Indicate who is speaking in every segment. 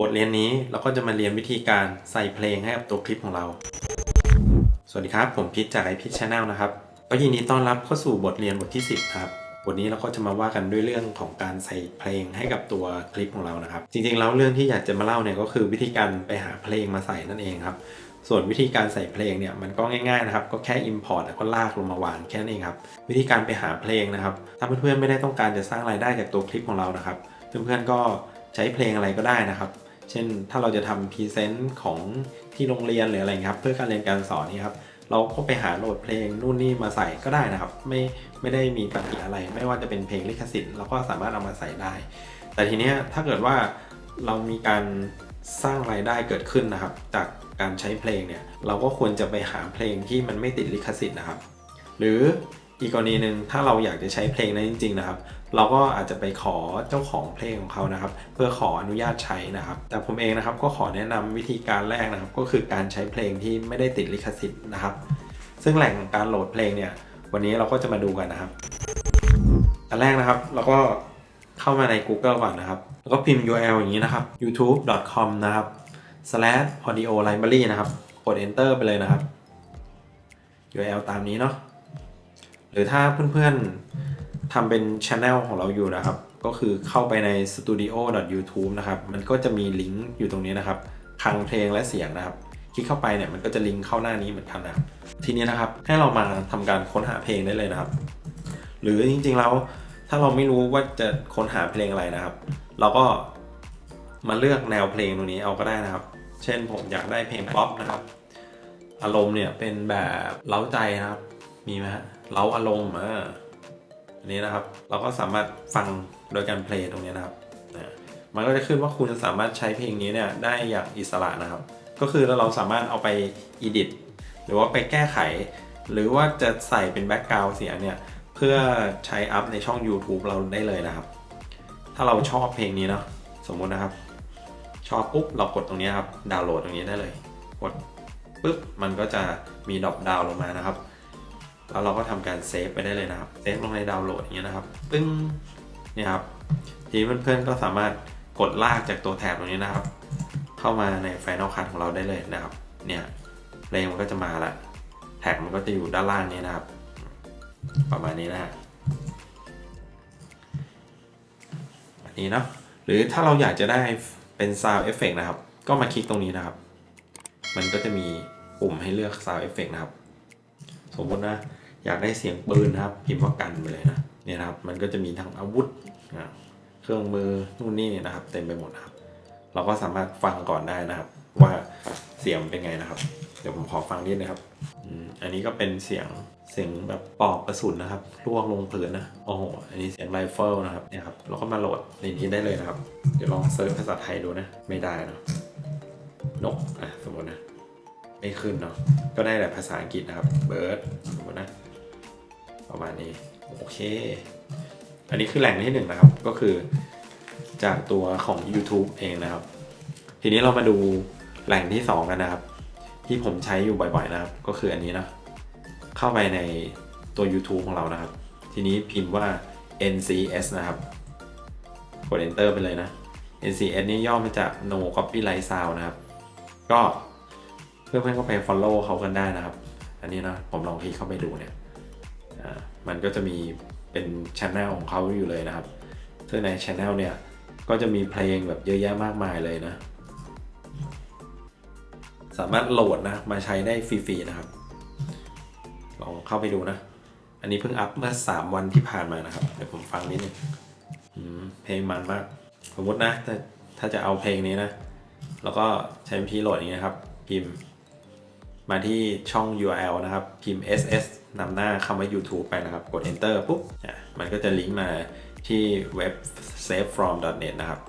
Speaker 1: บทเรียนนี้เราก็จะมาเรียนวิธีการใส่เพลงให้กับตัวคลิปของเรา สวัสดีครับ ผมพิชจากไอพิชชาแนลนะครับ ก็ยินดีต้อนรับเข้าสู่บทเรียนบทที่ 10 ครับ บทนี้เราก็จะมาว่ากันด้วยเรื่องของการใส่เพลงให้กับตัวคลิปของเรานะครับ จริงๆแล้วเรื่องที่อยากจะมาเล่าเนี่ยก็คือวิธีการไปหาเพลงมาใส่นั่นเองครับ ส่วนวิธีการใส่เพลงเนี่ยมันก็ง่ายๆนะครับ ก็แค่ Import แล้วก็ลากลงมาวางแค่นั้นเองครับ วิธีการไปหาเพลงนะครับ ถ้าเพื่อนๆไม่ได้ต้องการจะสร้างรายได้จากตัวคลิปของเรานะครับ เพื่อนๆก็ใช้เพลงอะไรก็ได้นะครับ เช่น ถ้าเราจะทำพรีเซนต์ของที่โรงเรียนหรืออะไรครับ เพื่อการเรียนการสอนนี่ครับ เราก็ไปหาโหลดเพลงนู่นนี่มาใส่ก็ได้นะครับ ไม่ไม่ได้มีปัญหาอะไร ไม่ว่าจะเป็นเพลงลิขสิทธิ์เราก็สามารถเอามาใส่ได้ แต่ทีเนี้ยถ้าเกิดว่าเรามีการสร้างรายได้เกิดขึ้นนะครับ จากการใช้เพลงเนี่ยเราก็ควรจะไปหาเพลงที่มันไม่ติดลิขสิทธิ์นะครับ หรือ อีกกรณีหนึ่งถ้าเราอยากจะใช้เพลงนั้นจริง ๆ นะครับ เราก็อาจจะไปขอเจ้าของเพลงของเขานะครับ เพื่อขออนุญาตใช้นะครับ แต่ผมเองนะครับก็ขอแนะนำวิธีการแรกนะครับ ก็คือการใช้เพลงที่ไม่ได้ติดลิขสิทธิ์นะครับ ซึ่งแหล่งการโหลดเพลงเนี่ย วันนี้เราก็จะมาดูกันนะครับ อันแรกนะครับเราก็เข้ามาใน Google ก่อนนะครับ แล้วก็พิมพ์ URL อย่างนี้นะครับ youtube.com นะครับ slash audio library นะครับ กด enter ไปเลยนะครับ URL ตามนี้เนาะ หรือถ้าเพื่อนๆทำเป็น Channel ของเราอยู่นะครับ ก็คือเข้าไปใน studio.youtube นะครับ มันก็จะมีลิงก์อยู่ตรงนี้นะครับคลังเพลงและเสียงนะครับ คลิกเข้าไปเนี่ยมันก็จะลิงก์เข้าหน้านี้เหมือนกันนะครับทีนี้นะครับให้เรามาทำการค้นหาเพลงได้เลยนะครับ หรือจริงๆแล้วถ้าเราไม่รู้ว่าจะค้นหาเพลงอะไรนะครับ เราก็มาเลือกแนวเพลงตรงนี้เอาก็ได้นะครับ เช่นผมอยากได้เพลงป๊อปนะครับ อารมณ์เนี่ยเป็นแบบเล้าใจนะครับ มีไหมฮะเล้าอารมณ์อ่าอันนี้นะครับ เราก็สามารถฟังโดยการเพลงตรงนี้นะครับมันก็จะขึ้นว่าคุณสามารถใช้เพลงนี้เนี่ยได้อย่างอิสระนะครับ ก็คือเราสามารถเอาไป edit หรือว่าไปแก้ไข หรือว่าจะใส่เป็นแบ็กกราวด์เสียงเนี่ยเพื่อใช้อัพในช่อง YouTube เราได้เลยนะครับ ถ้าเราชอบเพลงนี้เนาะสมมุตินะครับ ชอบปุ๊บเรากดตรงนี้ครับดาวน์โหลดตรงนี้ได้เลยกดปุ๊บมันก็จะมีดรอปดาวน์ลงมานะครับ แล้วเราก็ทำการเซฟไปได้เลยนะครับ เซฟลงในดาวน์โหลดอย่างเงี้ยนะครับ ปึ้งเนี่ยครับ ทีนี้เพื่อนๆก็สามารถกดลากจากตัวแถบตรงนี้นะครับ เข้ามาใน Final Cut ของเราได้เลยนะครับ เนี่ยเพลงมันก็จะมาละ แท็กมันก็จะอยู่ด้านล่างนี้นะครับ ประมาณนี้นะฮะอันนี้เนาะ หรือถ้าเราอยากจะได้เป็น Sound Effect นะครับ ก็มาคลิกตรงนี้นะครับ มันก็จะมีปุ่มให้เลือก Sound Effect นะครับ สมมตินะ อยากได้เสียงปืนนะครับพิมพ์ว่ากันไปเลยนะเนี่ยนะครับมันก็จะมีทั้งอาวุธนะเครื่องมือนู่นนี่นะครับ เต็มไปหมดครับ เราก็สามารถฟังก่อนได้นะครับ ว่าเสียงเป็นไงนะครับ เดี๋ยวผมขอฟังนิดนะครับอันนี้ก็เป็นเสียงเสียงแบบปอกกระสุนนะครับล่วงลงพื้นนะโอ้โหอันนี้เสียงไรเฟิลนะครับเนี่ยครับเราก็มาโหลดในนี้ได้เลยนะครับ เดี๋ยวลองเซิร์ชภาษาไทยดูนะ ไม่ได้นะนกอะสมมตินะไม่ขึ้นเนาะก็ได้แต่ภาษาอังกฤษนะครับเบิร์ดสมมตินะ ประมาณนี้โอเค อันนี้คือแหล่งที่หนึ่งนะครับ ก็คือจากตัวของ YouTube เองนะครับ ทีนี้เรามาดูแหล่งที่2กันนะครับ ที่ผมใช้อยู่บ่อยๆนะครับ ก็คืออันนี้นะเข้าไปในตัว YouTube ของเรานะครับ ทีนี้พิมพ์ว่า NCS นะครับ กด Enter ไปเลยนะ NCS นี่ย่อมาจาก No Copyright Sound นะครับ ก็เพื่อนๆก็ไป follow เขากันได้นะครับ อันนี้นะผมลองคลิกเข้าไปดูเนี่ย มันก็จะมีเป็น channel ของเขาอยู่เลยนะครับ ซึ่งใน channel เนี่ย ก็จะมีเพลงแบบเยอะแยะมากมายเลยนะ สามารถโหลดนะ มาใช้ได้ฟรีๆนะครับ ลองเข้าไปดูนะ อันนี้เพิ่งอัพเมื่อ 3 วันที่ผ่านมานะครับ เดี๋ยวผมฟังนิดนึงเพลงมันมาก สมมตินะ ถ้าถ้าจะเอาเพลงนี้นะ แล้วก็ใช้วิธีโหลดอย่างนี้นะครับ พิมพ์ มาที่ช่อง URL นะครับ พิมพ์ ss นำหน้าคำว่า YouTube ไปนะครับ กด enter ปุ๊บ มันก็จะลิงก์มาที่เว็บ savefrom.net นะครับ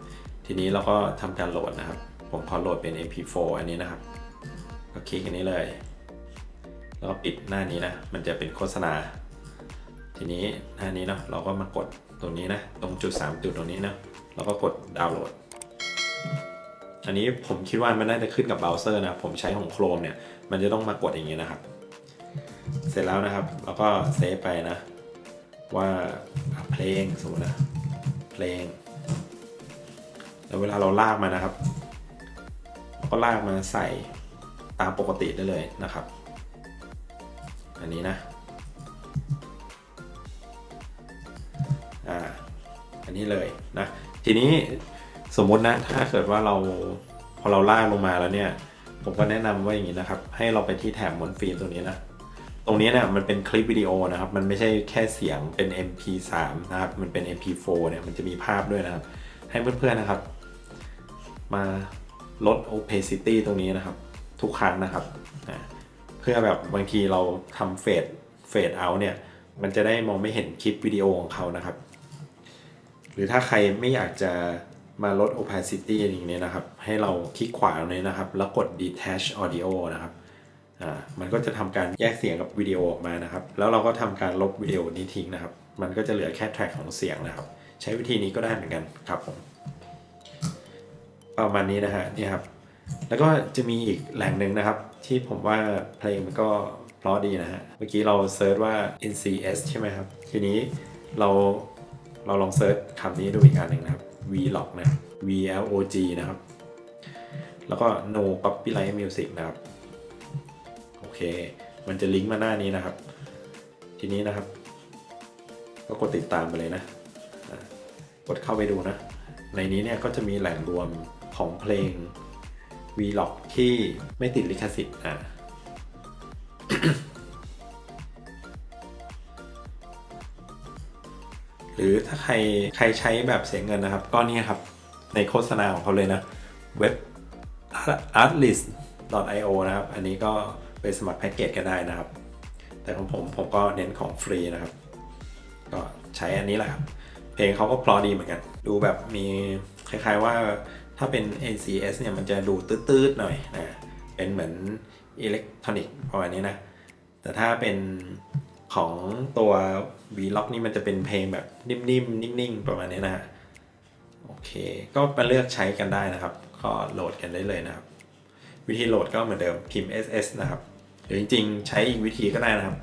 Speaker 1: ทีนี้เราก็ทำการโหลดนะครับ ผมขอโหลดเป็น mp4 อันนี้นะครับ ก็คลิกอันนี้เลย แล้วก็ปิดหน้านี้นะ มันจะเป็นโฆษณา ทีนี้หน้านี้เนาะ เราก็มากดตรงนี้นะ ตรงจุด 3 จุดตรงนี้นะแล้วก็กดดาวน์โหลด อันนี้ผมคิดว่ามันน่าจะขึ้นกับเบราว์เซอร์นะ ผมใช้ของ Chrome เนี่ย มันจะต้องมากดอย่างนี้นะครับ เสร็จแล้วนะครับแล้วก็เซฟไปนะ ว่าเพลงสมมตินะเพลง แล้วเวลาเราลากมานะครับก็ลากมาใส่ตามปกติได้เลยนะครับ อันนี้นะอ่าอันนี้เลยนะทีนี้สมมตินะถ้าเกิดว่าเราพอเราลากลงมาแล้วเนี่ย ผมก็แนะนำว่าอย่างนี้นะครับ ให้เราไปที่แถบบนฟิล์มตรงนี้นะ ตรงนี้เนี่ยมันเป็นคลิปวิดีโอนะครับ มันไม่ใช่แค่เสียงเป็น MP3 นะครับ มันเป็น MP4 เนี่ยมันจะมีภาพด้วยนะครับ ให้เพื่อนๆนะครับ มาลด opacity ตรงนี้นะครับ ทุกครั้งนะครับ เพื่อแบบบางทีเราทำเฟดเฟดเอาเนี่ย มันจะได้มองไม่เห็นคลิปวิดีโอของเขานะครับ หรือถ้าใครไม่อยากจะมาลด opacity อย่างนี้นะครับ ให้เราคลิกขวาตรงนี้นะครับ แล้วกด detach audio นะครับ อ่ามันก็จะทำการแยกเสียงกับวิดีโอออกมานะครับ แล้วเราก็ทำการลบวิดีโอนี้ทิ้งนะครับ มันก็จะเหลือแค่แทร็กของเสียงนะครับ ใช้วิธีนี้ก็ได้เหมือนกันครับผมประมาณนี้นะฮะนี่ครับแล้วก็จะมีอีกแหล่งหนึ่งนะครับ ที่ผมว่าเพลงมันก็เพราะดีนะฮะเมื่อกี้เราเซิร์ชว่า NCS ใช่ไหมครับ ทีนี้เราเราลองเซิร์ชคำนี้ดูอีกอันหนึ่งนะครับ Vlog นะ VLOG นะครับ แล้วก็ No Copyright Music นะครับ เค มันจะลิงก์มาหน้านี้นะครับ ทีนี้นะครับ ก็กดติดตามไปเลยนะ กดเข้าไปดูนะ ในนี้เนี่ยก็จะมีแหล่งรวมของเพลง Vlog ที่ไม่ติดลิขสิทธิ์อะหรือถ้าใครใครใช้แบบเสียเงินนะครับ ก็นี่ครับในโฆษณาของเขาเลยนะเว็บ artlist.io นะครับ อันนี้ก็ ไปสมัครแพ็กเกจก็ได้นะครับ แต่ของผมผมก็เน้นของฟรีนะครับ ก็ใช้อันนี้แหละครับ เพลงเขาก็เพลอดีเหมือนกัน ดูแบบมีคล้ายๆว่าถ้าเป็น NCS เนี่ยมันจะดูตืดๆหน่อยนะ เป็นเหมือนอิเล็กทรอนิกส์ประมาณนี้นะ แต่ถ้าเป็นของตัว Vlog นี่มันจะเป็นเพลงแบบนิ่มๆนิ่งๆประมาณนี้นะฮะโอเค ก็มาเลือกใช้กันได้นะครับ ก็โหลดกันได้เลยนะครับ วิธีโหลดก็เหมือนเดิมพิมพ์ ss นะครับ หรือจริงๆ ใช้อีกวิธีก็ได้นะครับ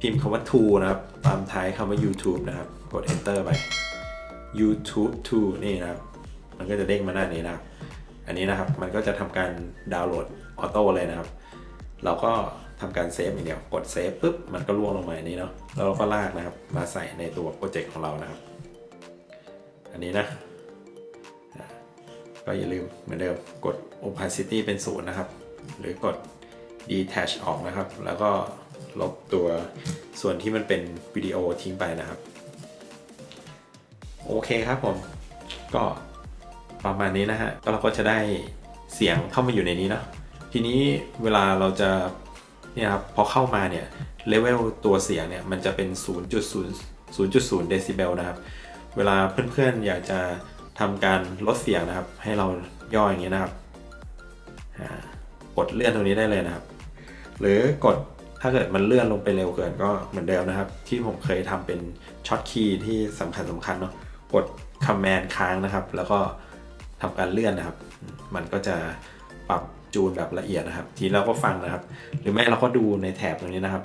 Speaker 1: พิมพ์คำว่า to นะครับ ตามท้ายคำว่า YouTube นะครับ กด enter ไป YouTube to นี่นะครับ มันก็จะเด้งมาหน้านี้นะครับ อันนี้นะครับ มันก็จะทำการดาวน์โหลดออโต้เลยนะครับ เราก็ทำการเซฟอย่างเดียว กดเซฟปุ๊บ มันก็ล่วงลงมาอย่างนี้เนาะ แล้วเราก็ลากนะครับ มาใส่ในตัวโปรเจกต์ของเรานะครับ อันนี้นะก็อย่าลืมเหมือนเดิมกด opacity เป็นศูนย์นะครับ หรือกด detach ออกนะครับ แล้วก็ลบตัวส่วนที่มันเป็นวิดีโอทิ้งไปนะครับ โอเคครับผม ก็ประมาณนี้นะฮะก็เราก็จะได้เสียงเข้ามาอยู่ในนี้เนาะทีนี้เวลาเราจะเนี่ยครับพอเข้ามาเนี่ยเลเวลตัวเสียงเนี่ยมันจะเป็น 0.0 0.0เดซิเบลนะครับ เวลาเพื่อนๆอยากจะทำการลดเสียงนะครับ ให้เราย่ออย่างนี้นะครับกดเลื่อนตรงนี้ได้เลยนะครับ หรือกดถ้าเกิดมันเลื่อนลงไปเร็วเกินก็เหมือนเดิมนะครับ ที่ผมเคยทำเป็นช็อตคีย์ที่สำคัญสำคัญเนาะกดคำแมนค้างนะครับ แล้วก็ทำการเลื่อนนะครับ มันก็จะปรับจูนแบบละเอียดนะครับ ทีเราก็ฟังนะครับ หรือไม่เราก็ดูในแถบตรงนี้นะครับ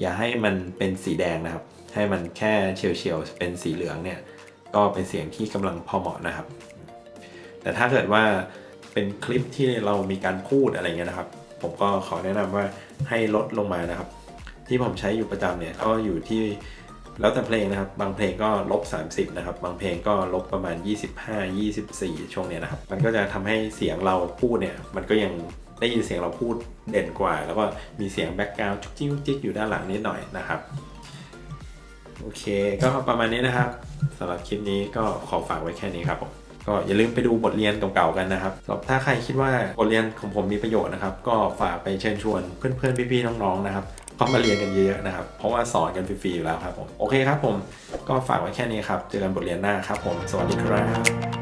Speaker 1: อย่าให้มันเป็นสีแดงนะครับ ให้มันแค่เฉียวเฉียวๆเป็นสีเหลืองเนี่ย ก็เป็นเสียงที่กำลังพอเหมาะนะครับ แต่ถ้าเกิดว่าเป็นคลิปที่เรามีการพูดอะไรเงี้ยนะครับ ผมก็ขอแนะนำว่าให้ลดลงมานะครับ ที่ผมใช้อยู่ประจำเนี่ยก็อยู่ที่แล้วแต่เพลงนะครับ บางเพลงก็ลบ 30 นะครับ บางเพลงก็ลบประมาณ 25 24 ช่วงเนี้ยนะครับ มันก็จะทำให้เสียงเราพูดเนี่ย มันก็ยังได้ยินเสียงเราพูดเด่นกว่า แล้วก็มีเสียงแบ็กกราวด์จุกจิ๊กจุกจิ๊กอยู่ด้านหลังนิดหน่อยนะครับ โอเค ก็ประมาณนี้นะครับสำหรับคลิปนี้ก็ขอฝากไว้แค่นี้ครับผม ก็อย่าลืมไปดูบทเรียนเก่าๆกันนะครับสำหรับถ้าใครคิดว่าบทเรียนของผมมีประโยชน์นะครับ ก็ฝากไปเชิญชวนเพื่อนๆพี่ๆน้องๆนะครับก็มาเรียนกันเยอะๆนะครับ เพราะว่าสอนกันฟรีๆอยู่แล้วครับผม โอเคครับผม ก็ฝากไว้แค่นี้ครับ เจอกันบทเรียนหน้าครับผม สวัสดีครับ